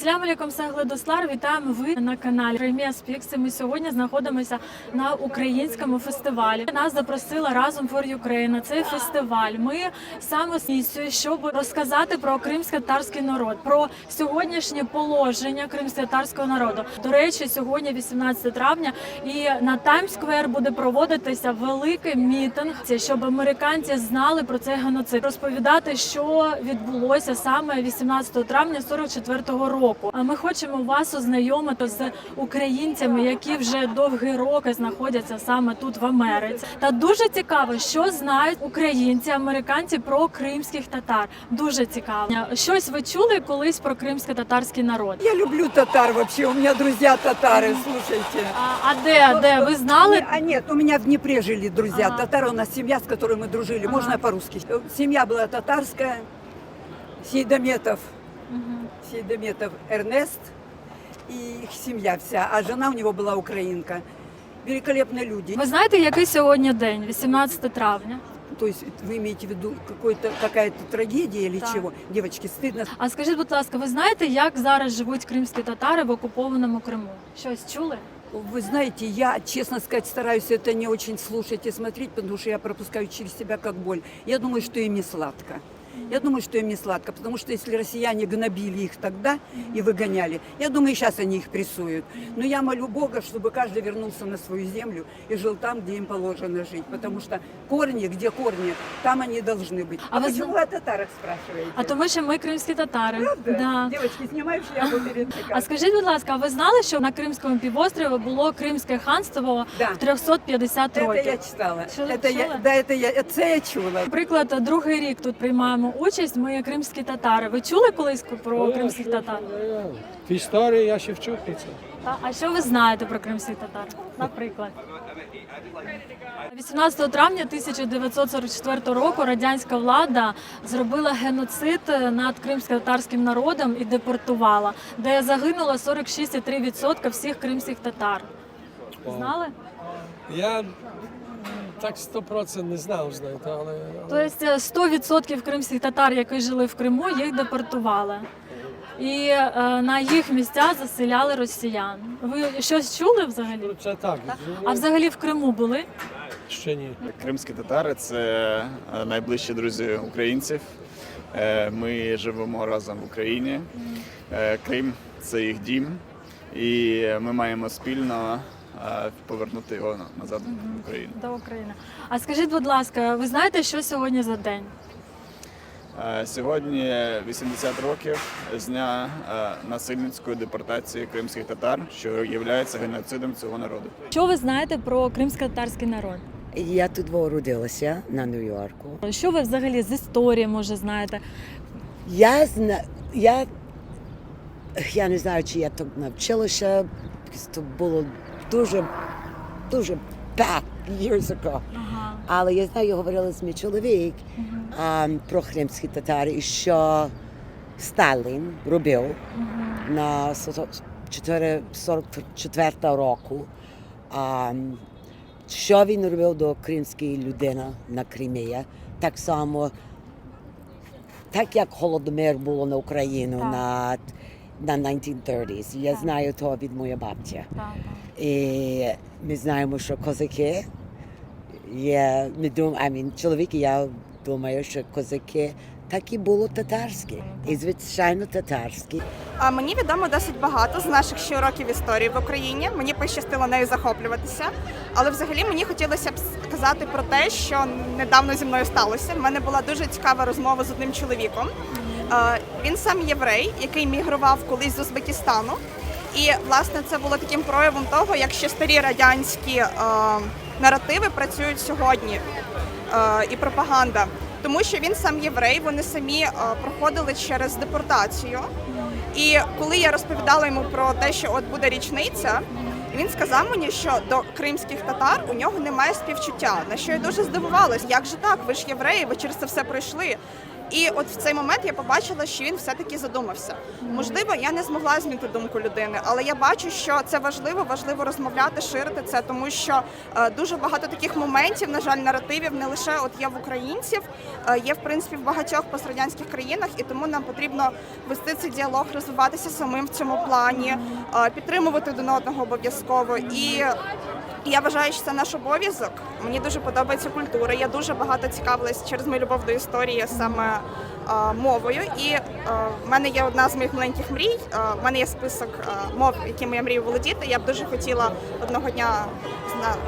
Слям алейкум, Сагледослар. Вітаємо ви на каналі Премія Спікси. Ми сьогодні знаходимося на українському фестивалі. Нас запросила разом for Ukraine цей фестиваль. Ми саме з місією, щоб розказати про кримсько-татарський народ, про сьогоднішнє положення кримсько-татарського народу. До речі, сьогодні 18 травня, і на Таймс-сквер буде проводитися великий мітинг, щоб американці знали про цей геноцид, розповідати, що відбулося саме 18 травня 44-го року А ми хочемо вас ознайомити з українцями, які вже довгі роки знаходяться саме тут в Америці. Та дуже цікаво, що знають українці, американці про кримських татар. Дуже цікаво. Щось ви чули колись про кримсько-татарський народ? Я люблю татар вообще, у меня друзья татары, слушайте. А, а де, де? Ви знали? Не- А нет, у меня в Днепре жили друзья Ага. татары, у нас семья, с которой мы дружили, Ага. можно я по-русски? Э, Семья была татарская, Сейдометов, Мгм. Сейдометов Эрнест и их семья вся, а жена у него была украинка. Великолепные люди. Ви знаєте, який сьогодні день? 18 травня. То есть вы имеете в виду какой-то, какая-то трагедия или Да. чего? Девочки, стыдно. А скажіть, будь ласка, ви знаєте, як зараз живуть кримські татари в окупованому Криму? Щось чули? Вы знаете, я, честно сказать, стараюсь это не очень слушать и смотреть, потому что я пропускаю через себя как боль. Я думаю, что им не сладко. Я думаю, что им не сладко, потому что если россияне гнобили их тогда и выгоняли, я думаю, и сейчас они их прессуют. Но я молю Бога, чтобы каждый вернулся на свою землю и жил там, где им положено жить. Потому что корни, где корни, там они должны быть. А А, вы почему зна- вы о татарах спрашиваете? А тому, що ми кримські татари. Правда? Да. Девочки, снимаю шляпу перед А скажіть, будь ласка, а ви знали, що на Кримському півострові було Кримське ханство Да. в 350 Это я років? читала. Что- это я, чула? да, это я, це я чула. Наприклад, другий рік тут приймаємо участь. Ми кримські татари. Ви чули колись про кримських татар? В історії я ще вчу про це. Та, А що ви знаєте про кримських татар? Наприклад. 18 травня 1944 року радянська влада зробила геноцид над кримсько-татарським народом і депортувала, де загинуло 46,3% всіх кримських татар. Знали? Я так 100% не знав, знаєте, але, Тобто 100% кримських татар, які жили в Криму, їх депортували. І е, на їх місця заселяли росіян. Ви щось чули взагалі? це так. А взагалі в Криму були? ще ні. Кримські татари це е, найближчі друзі українців. Е, Ми живемо разом в Україні. Е, Крим це їх дім, і ми маємо спільно е, повернути його назад в Україну. До України. А скажіть, будь ласка, ви знаєте, що сьогодні за день? Сьогодні 80 років з дня насильницької депортації кримських татар, що є геноцидом цього народу. Що ви знаєте про кримсько-татарський народ? Я тут родилася на Нью-Йорку. Що ви взагалі з історії може знаєте? Я зна... я... я не знаю, чи я так навчилася, це було дуже, дуже back years ago. Ага. Але я знаю, я говорила з мій чоловік а, про кримські татари, і що Сталін робив на 44 року. А, що він робив до кримської людини на Кримі, так само, так як Холодомир було на Україну Так. на, на 1930s. Я знаю то від моєї бабці. Так, І ми знаємо, що козаки є, ми дум, I mean, чоловіки, я думаю, що козаки так і було татарські. І звичайно татарські. А мені відомо досить багато з наших ще років історії в Україні. Мені пощастило нею захоплюватися. Але взагалі мені хотілося б сказати про те, що недавно зі мною сталося. У мене була дуже цікава розмова з одним чоловіком. Е, Він сам єврей, який мігрував колись з Узбекистану. І власне це було таким проявом того, як ще старі радянські е, наративи працюють сьогодні е, і пропаганда. Тому що він сам єврей, вони самі проходили через депортацію. І коли я розповідала йому про те, що от буде річниця, він сказав мені, що до кримських татар у нього немає співчуття. На що я дуже здивувалась, як же так? Ви ж євреї, ви через це все пройшли. І от в цей момент я побачила, що він все-таки задумався. Можливо, я не змогла змінити думку людини, але я бачу, що це важливо, важливо розмовляти, ширити це, тому що е, дуже багато таких моментів, на жаль, наративів не лише от є в українців, е, є в принципі в багатьох пострадянських країнах, і тому нам потрібно вести цей діалог, розвиватися самим в цьому плані, е, підтримувати один одного обов'язково. І я вважаю, що це наш обов'язок. Мені дуже подобається культура. Я дуже багато цікавилась через мою любов до історії саме е, мовою. І е, в мене є одна з моїх маленьких мрій. Е, в мене є список мов, якими я мрію володіти. Я б дуже хотіла одного дня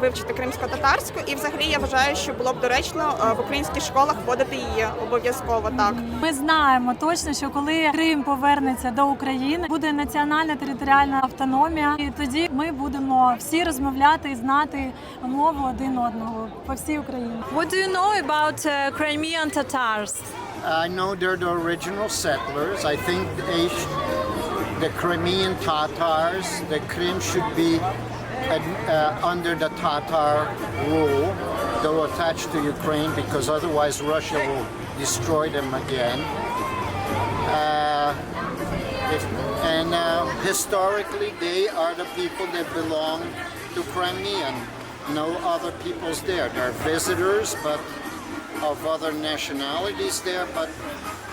вивчити кримсько-татарську. І взагалі я вважаю, що було б доречно в українських школах вводити її обов'язково так. Ми знаємо точно, що коли Крим повернеться до України, буде національна територіальна автономія, і тоді ми будемо всі розмовляти і знати мову один одного по всій Україні. What do you know about Crimean Tatars? I know they're the original settlers. I think the Crimean Tatars, the Krim should be uh, under the Tatar rule, though attached to Ukraine, because otherwise Russia will destroy them again. Uh, if- and uh, historically, they are the people that belong to Crimean. No other peoples there. Are visitors, but of other nationalities there, but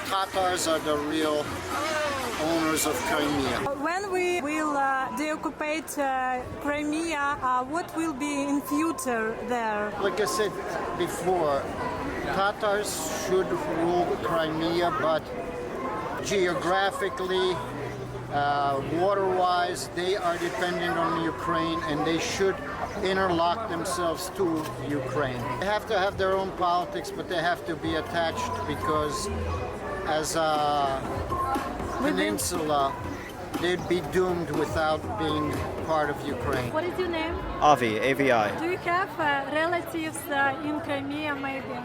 Tatars are the real owners of Crimea. When we will uh, deoccupate uh, Crimea, uh, what will be in future there? Like I said before, Tatars should rule Crimea, but geographically, uh, water-wise, they are dependent on Ukraine, and they should interlock themselves to Ukraine. They have to have their own politics, but they have to be attached because, as a peninsula, they'd be doomed without being part of Ukraine. What is your name? Avi, AVI. Do you have uh, relatives uh, in Crimea, maybe?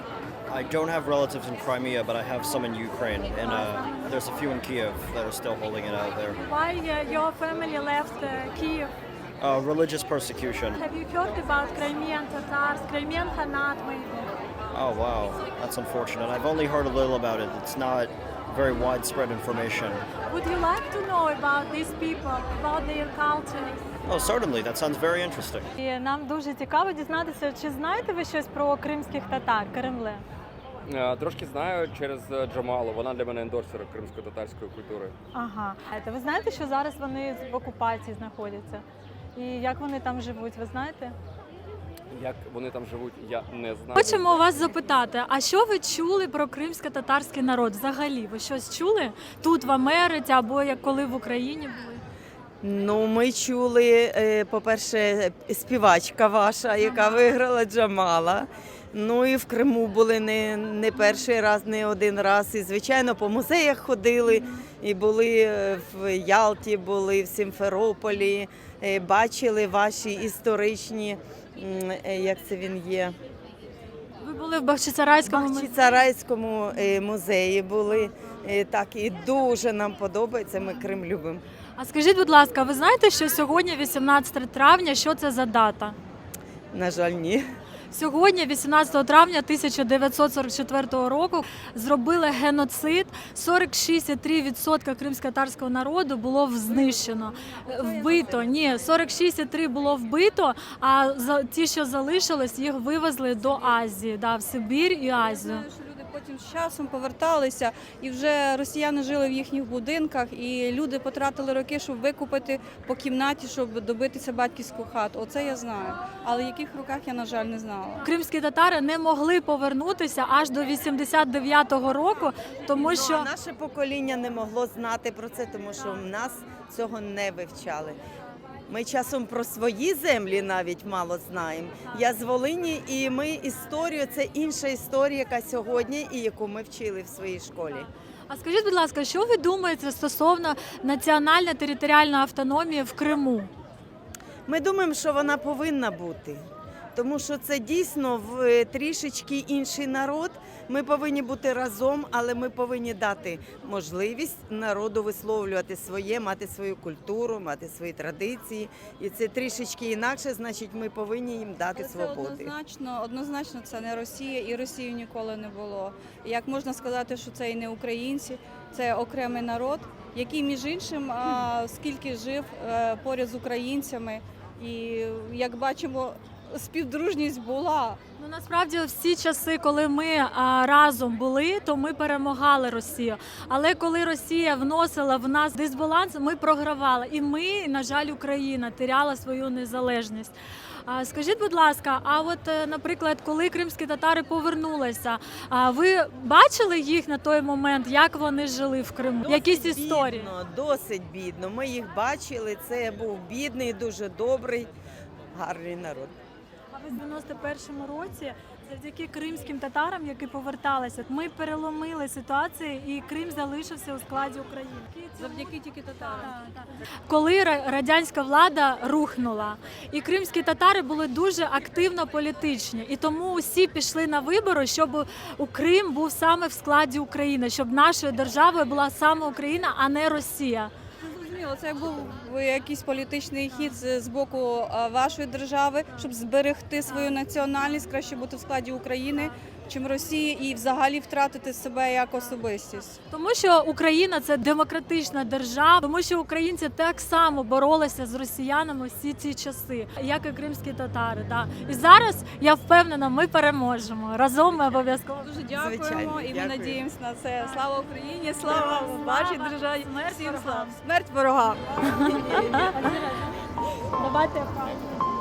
I don't have relatives in Crimea, but I have some in Ukraine, and uh, there's a few in Kiev that are still holding it out there. Why uh, your family left uh, Kiev? Uh, religious persecution. Have you heard about Crimean Tatars, Crimean Khanat, maybe? Oh wow, that's unfortunate. I've only heard a little about it. It's not very widespread information. Would you like to know about these people, about their culture? Oh, certainly. That sounds very interesting. І нам дуже цікаво дізнатися, чи знаєте ви щось про кримських татар, Кремле? Е, Трошки знаю через е, Джамалу. Вона для мене ендорсер кримсько-татарської культури. Ага. А Ви знаєте, що зараз вони в окупації знаходяться? І як вони там живуть, ви знаєте? Як вони там живуть, я не знаю. Хочемо вас запитати, а що ви чули про кримсько-татарський народ взагалі? Ви щось чули тут в Америці або як коли в Україні були? Ну, ми чули, е, по-перше, співачка ваша, яка виграла Джамала. Ну і в Криму були не, не перший раз, не один раз. І, звичайно, по музеях ходили. І були е, в Ялті, були в Сімферополі, е, бачили ваші історичні, е, як це він є, Ви були в Бахчисарайському музеї? Бахчисарайському музеї були. Так, і дуже нам подобається, ми Крим любимо. А скажіть, будь ласка, ви знаєте, що сьогодні 18 травня? Що це за дата? На жаль, ні. Сьогодні, 18 травня 1944 року, зробили геноцид. 46,3% кримськотарського народу було знищено. Вбито. Ні, 46,3% було вбито, а ті, що залишились, їх вивезли до Азії, да, в Сибір і Азію. Потім з часом поверталися, і вже росіяни жили в їхніх будинках, і люди потратили роки, щоб викупити по кімнаті, щоб добитися батьківську хату. Оце я знаю. Але в яких руках я, на жаль, не знала. Кримські татари не могли повернутися аж до 89-го року, тому Ну, що наше покоління не могло знати про це, тому що в нас цього не вивчали. Ми часом про свої землі навіть мало знаємо. Я з Волині, і ми історію це інша історія, яка сьогодні і яку ми вчили в своїй школі. А скажіть, будь ласка, що ви думаєте стосовно національної територіальної автономії в Криму? Ми думаємо, що вона повинна бути. Тому що це дійсно в е, трішечки інший народ. Ми повинні бути разом, але ми повинні дати можливість народу висловлювати своє, мати свою культуру, мати свої традиції. І це трішечки інакше, значить, ми повинні їм дати Це свободи. однозначно, однозначно це не Росія, і Росії ніколи не було. Як можна сказати, що це і не українці, це окремий народ, який між іншим скільки жив е, поряд з українцями, і як бачимо, співдружність була. Ну насправді всі часи, коли ми а, разом були, то ми перемагали Росію. Але коли Росія вносила в нас дисбаланс, ми програвали. І ми, на жаль, Україна теряла свою незалежність. А, Скажіть, будь ласка, а от, е, наприклад, коли кримські татари повернулися, а ви бачили їх на той момент, як вони жили в Криму? Якісь історії? Бідно, досить бідно. Ми їх бачили. Це був бідний, дуже добрий, гарний народ. В 91-му році, завдяки кримським татарам, які поверталися, ми переломили ситуацію, і Крим залишився у складі України. Завдяки тільки татарам. Коли радянська влада рухнула, і кримські татари були дуже активно політичні, і тому усі пішли на вибори, щоб у Крим був саме в складі України, щоб нашою державою була саме Україна, а не Росія. Зрозуміло, це був якийсь політичний хід з боку вашої держави, щоб зберегти свою національність, краще бути в складі України, чим Росії, і взагалі втратити себе як особистість. Тому що Україна це демократична держава, тому що українці так само боролися з росіянами всі ці часи, як і кримські татари. Да. І зараз я впевнена, ми переможемо. Разом ми обов'язково. Дуже дякуємо Звичайно, і ми надіємося на це. Слава Україні! Слава вашій державі! Смерть Всім слава! Смерть ворогам! Давайте.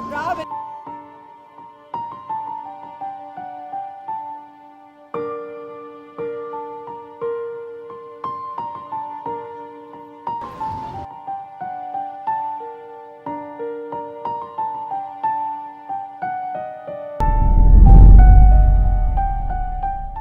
Правильно!